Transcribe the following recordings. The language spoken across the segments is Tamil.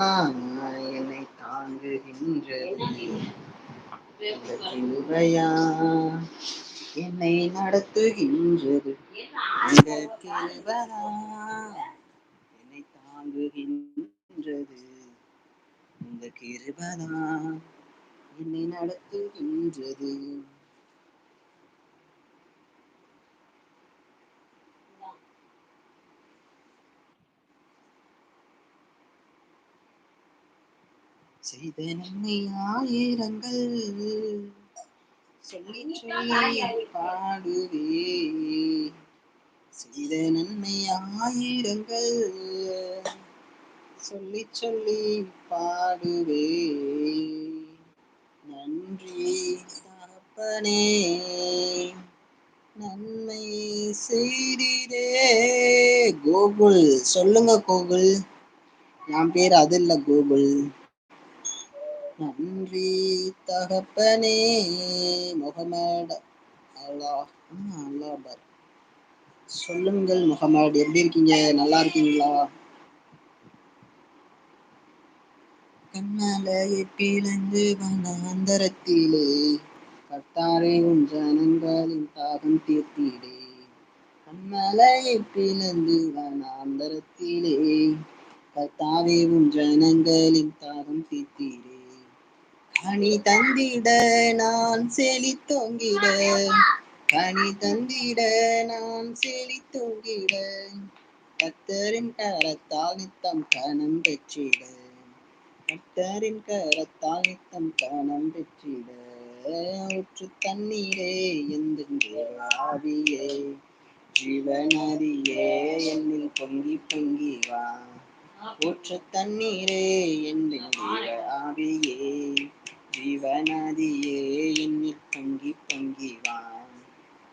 என்னை தாங்குகின்றது. இந்த கிருபையா என்னை நடத்துகின்றது. இந்த கிருபையா என்னை தாங்குகின்றது. இந்த கிருபையா என்னை நடத்துகின்றது. செய்த நன்மை ஆயிரங்கள் சொல்லி சொல்லி பாடுவே செய்த நன்மை ஆயிரங்கள் சொல்லி சொல்லி பாடுவே நன்றி தகப்பனே நன்மை செய்திரே கோகுல் சொல்லுங்க கோகுல். என் பேர் அது இல்லை கோகுல். நன்றி தகப்பனே. முகமது அல்லாஹ் சொல்லுங்கள் முகமது எப்படி இருக்கீங்க? நல்லா இருக்கீங்களா? கண்ணாலையை வந்த வனாந்தரத்திலே கட்டாரே உன் ஜனங்களின் தாகம் தீர்த்திடே. கண்மலையை பிளந்து வனாந்தரத்திலே கத்தாவே உன் ஜனங்களின் தாகம் தீர்த்திடே. கனி தந்திட நான் செழித்தோங்கிட கனி தந்திட நான் செழித்தோங்கிட கத்தரின் கரத்தால் நித்தம் கணம் பெற்றிட. கத்தரின் கரத்தால் நித்தம் கணம் பெற்றிட. ஊற்று தண்ணீரே எந்த ஆவியே. ஜீவநதியே என்னில் பொங்கி பொங்கி வா. ஊற்று தண்ணீரே எந்த ஆவியே. சிவநதியே என்னில் பொங்கி பொங்கி வா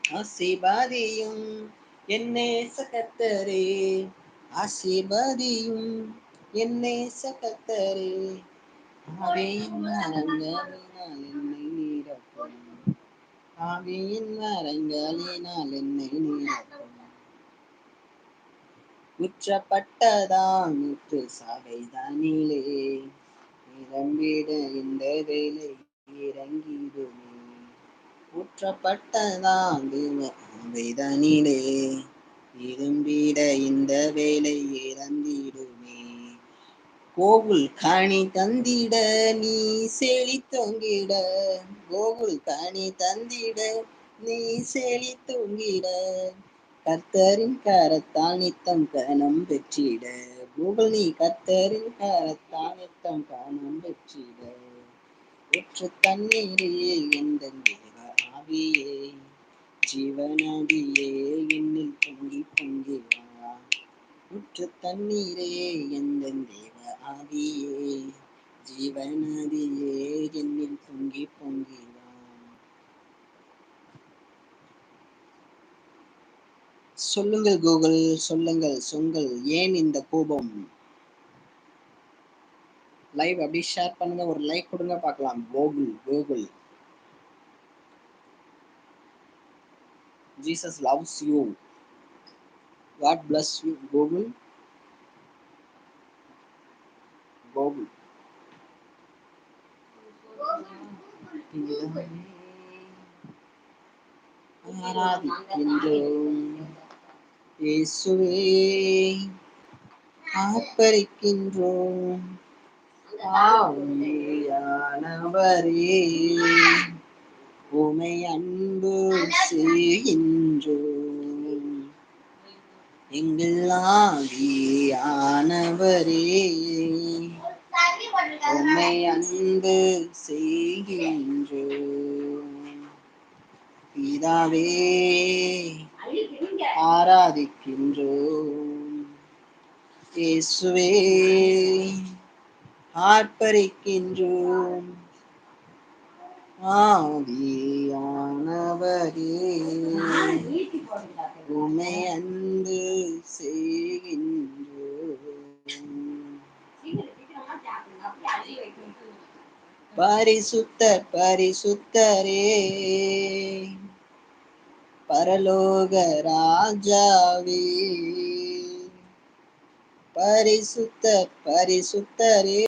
ஆசீர்வாதியும் என்னே சகத்தரே ஆசிபாதியும் என்னே சகத்தரே. ஆவியின் மரங்களினால் என்னை நீரப்பும். ஆவியின் மரங்களினால் என்னை நீரப்பும். உற்றப்பட்டதான் முத்து சபைதானிலே நிரம்பிட இந்த வேலை ஊற்றப்பட்டதான் இரும்பிட இந்த வேலை இறந்திடுமே. கோகுல் காணி தந்திட நீ செழித்தொங்கிட கோகுல் காணி தந்திட நீ செழித்தொங்கிட கர்த்தரின் கரத்தால் நித்தம் கனம் பெற்றிட. கூகுள் நீ கர்த்தரின் கரத்தால் நித்தம் கனம் பெற்றிட. ஊற்று தண்ணீரே எந்த தேவ ஆவியே ஜீவநதியே என்னில் பொங்கி பொங்கி வா ஊற்று தண்ணீரே எந்த தேவ ஆவியே ஜீவநதியே என்னில் பொங்கி பொங்கி வா சொல்லுங்கள் கூகுள் சொல்லுங்கள் சொங்கள் ஏன் இந்த கோபம்? லைவ் அப்படி ஷேர் பண்ணுங்க ஒரு லைக் கொடுங்க பார்க்கலாம். Gokul Gokul Jesus loves you God bless you Gokul Gokul ஆராதிக்கின்றோம் இயேசுவே ஆப்பரிக்கின்றோம் ஆவியானவரே உமை அன்பு செய்கின்றோம். எங்கள் ஆவியானவரே உமை அன்பு செய்கின்றோம். பிதாவே ஆராதிக்கின்றோம். இயேசுவே ஆர்ப்பரிக்கின்றோம். ஆவியானவரே உமை அன்பு செய்கின்றோம். பரிசுத்தர் பரிசுத்தரே பரலோக ராஜாவே பரிசுத்தர் பரிசுத்தரே.